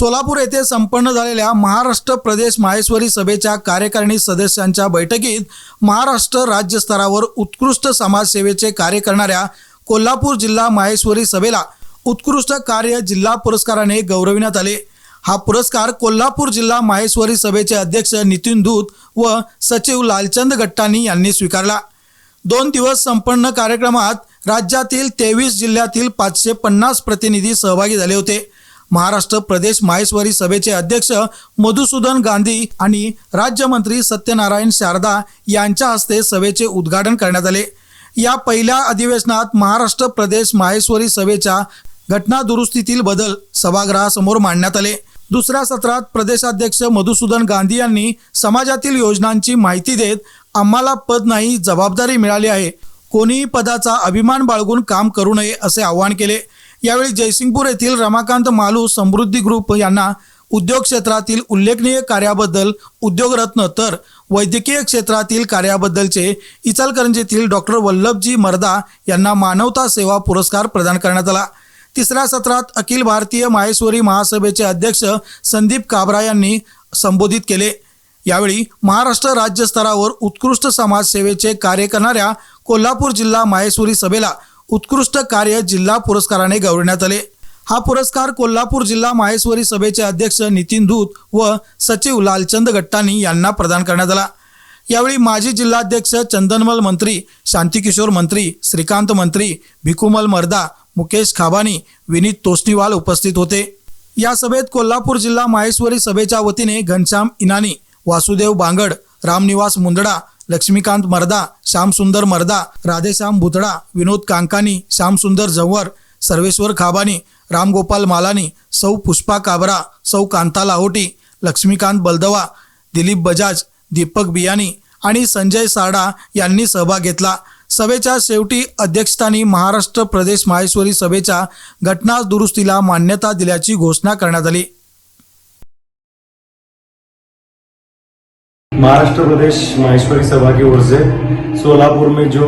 सोलापूर येथे संपन्न झालेल्या महाराष्ट्र प्रदेश माहेश्वरी सभेच्या कार्यकारिणी सदस्यांच्या बैठकीत महाराष्ट्र राज्य स्तरावर उत्कृष्ट समाजसेवेचे कार्य करणाऱ्या कोल्हापूर जिल्हा माहेश्वरी सभेला उत्कृष्ट कार्य जिल्हा पुरस्काराने गौरविण्यात आले. हा पुरस्कार कोल्हापूर जिल्हा माहेश्वरी सभेचे अध्यक्ष नितीन दूत व सचिव लालचंद गट्टानी यांनी स्वीकारला. दोन दिवस संपन्न कार्यक्रमात राज्यातील तेवीस जिल्ह्यातील पाचशे पन्नास प्रतिनिधी सहभागी झाले होते. महाराष्ट्र प्रदेश माहेश्वरी सभेचे अध्यक्ष मधुसूदन गांधी आणि राज्यमंत्री सत्यनारायण शारदा यांच्या हस्ते सभेचे उद्घाटन करण्यात आले. या पहिल्या अधिवेशनात महाराष्ट्र प्रदेश माहेश्वरी सभेच्या घटना दुरुस्तीतील बदल सभागृहासमोर मांडण्यात आले. दुसऱ्या सत्रात प्रदेशाध्यक्ष मधुसूदन गांधी यांनी समाजातील योजनांची माहिती देत आम्हाला पद नाही जबाबदारी मिळाली आहे. कोणीही पदाचा अभिमान बाळगून काम करू नये असे आवाहन केले. यावेळी जयसिंगपूर येथील रमाकांत मालू समृद्धी ग्रुप यांना उद्योग क्षेत्रातील उल्लेखनीय कार्याबद्दल उद्योगरत्न तर वैद्यकीय क्षेत्रातील कार्याबद्दलचे इचलकरंजीतील डॉक्टर वल्लभजी मर्दा यांना मानवता सेवा पुरस्कार प्रदान करण्यात आला. तिसऱ्या सत्रात अखिल भारतीय माहेश्वरी महासभेचे अध्यक्ष संदीप काबरा यांनी संबोधित केले. यावेळी महाराष्ट्र राज्य स्तरावर उत्कृष्ट समाजसेवेचे कार्य करणाऱ्या कोल्हापूर जिल्हा माहेश्वरी सभेला उत्कृष्ट कार्य जिल्हा पुरस्काराने गौरवण्यात आले. हा पुरस्कार कोल्हापूर जिल्हा माहेश्वरी सभेचे अध्यक्ष नितीन धूत व सचिव लालचंद गट्टानी यांना प्रदान करण्यात आला. यावेळी माजी जिल्हाध्यक्ष चंदनमल मंत्री शांतिकिशोर मंत्री श्रीकांत मंत्री भिकुमल मर्दा मुकेश खाबानी विनीत तोष्णीवाल उपस्थित होते. या सभेत कोल्हापूर जिल्हा माहेश्वरी सभेच्या वतीने घनश्याम इनानी वासुदेव बांगड रामनिवास मुंदडा लक्ष्मीकांत मर्दा श्यामसुंदर मर्दा राधेश्याम भुतडा विनोद कांकानी श्यामसुंदर जव्हर सर्वेश्वर खाबानी रामगोपाल मालानी सौ पुष्पा काबरा सौ कांता लाहोटी लक्ष्मीकांत बलदवा दिलीप बजाज दीपक बियानी आणि संजय सारडा यांनी सहभाग घेतला. सभेच्या शेवटी अध्यक्षस्थानी महाराष्ट्र प्रदेश माहेश्वरी सभेच्या घटना दुरुस्तीला मान्यता दिल्याची घोषणा करण्यात आली. महाराष्ट्र प्रदेश माहेश्वरी सभा की ओर से सोलापुर में जो